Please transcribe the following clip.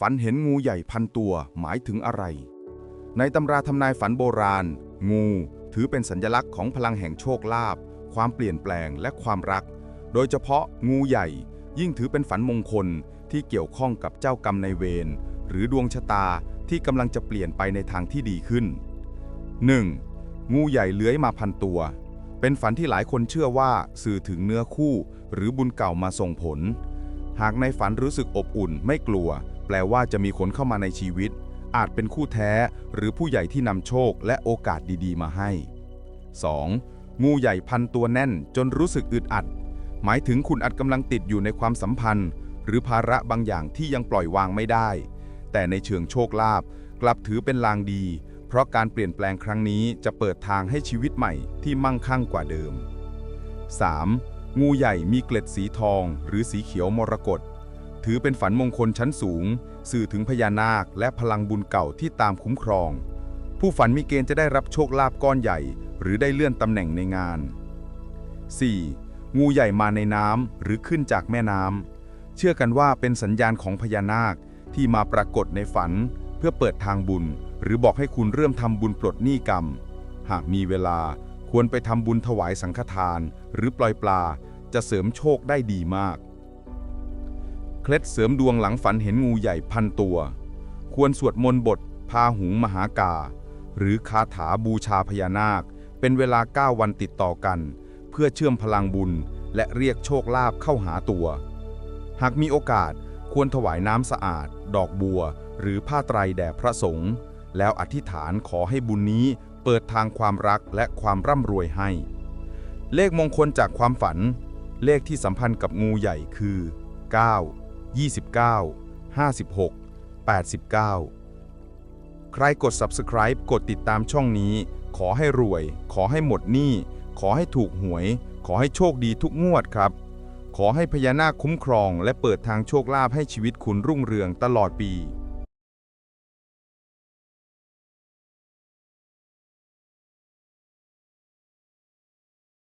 ฝันเห็นงูใหญ่พันตัวหมายถึงอะไร ในตำราทำนายฝันโบราณ งูถือเป็นสัญลักษณ์ของพลังแห่งโชคลาภความเปลี่ยนแปลงและความรัก โดยเฉพาะงูใหญ่ ยิ่งถือเป็นฝันมงคลที่เกี่ยวข้องกับเจ้ากรรมในเวรหรือดวงชะตาที่กำลังจะเปลี่ยนไปในทางที่ดีขึ้น 1. งูใหญ่เลื้อยมาพันตัว เป็นฝันที่หลายคนเชื่อว่าสื่อถึงเนื้อคู่ หรือบุญเก่ามาส่งผล หากในฝันรู้สึกอบอุ่นไม่กลัว แปลว่าจะมีคนเข้ามาในชีวิต อาจเป็นคู่แท้หรือผู้ใหญ่ที่นำโชคและโอกาสดีๆ มาให้ 2. งูใหญ่พันตัวแน่นจนรู้สึกอึดอัด หมายถึงคุณอาจกำลังติดอยู่ในความสัมพันธ์ หรือภาระบางอย่างที่ยังปล่อยวางไม่ได้ แต่ในเชิงโชคลาภกลับถือเป็นลางดี เพราะการเปลี่ยนแปลงครั้งนี้จะเปิดทางให้ชีวิตใหม่ที่มั่งคั่งกว่าเดิม 3. งูใหญ่มีเกล็ดสีทองหรือสีเขียวมรกต ถือเป็นฝันมงคลชั้นสูง สื่อถึงพญานาคและพลังบุญเก่าที่ตามคุ้มครอง ผู้ฝันมีเกณฑ์จะได้รับโชคลาภก้อนใหญ่ หรือได้เลื่อนตำแหน่งในงาน 4. งูใหญ่มาในน้ำหรือขึ้นจากแม่น้ำเชื่อกันว่าเป็นสัญญาณของพญานาคที่มาปรากฏในฝัน เพื่อเปิดทางบุญ หรือบอกให้คุณเริ่มทำบุญปลดหนี้กรรม หากมีเวลาควรไปทำบุญถวายสังฆทาน หรือปล่อยปลาจะเสริมโชคได้ดีมาก เคล็ดเสริมดวงหลังฝันเห็นงูใหญ่พันตัว ควรสวดมนต์บท พาหุงมหากา หรือคาถาบูชาพญานาค เป็นเวลา 9 วันติดต่อกัน เพื่อเชื่อมพลังบุญ และเรียกโชคลาภเข้าหาตัว หากมีโอกาสควรถวายน้ำสะอาด ดอกบัว หรือผ้าไตรแด่พระสงฆ์แล้วอธิษฐานขอให้บุญนี้เปิดทางความรักและความร่ำรวยให้ เลขมงคลจากความฝัน เลขที่สัมพันธ์กับงูใหญ่คือ 9 29 56 89 ใครกด subscribe กดติดตามช่องนี้ ขอให้รวย ขอให้หมดหนี้ ขอให้ถูกหวย ขอให้โชคดีทุกงวดครับ ขอให้พญานาคคุ้มครอง และเปิดทางโชคลาภให้ชีวิตคุณรุ่งเรืองตลอดปี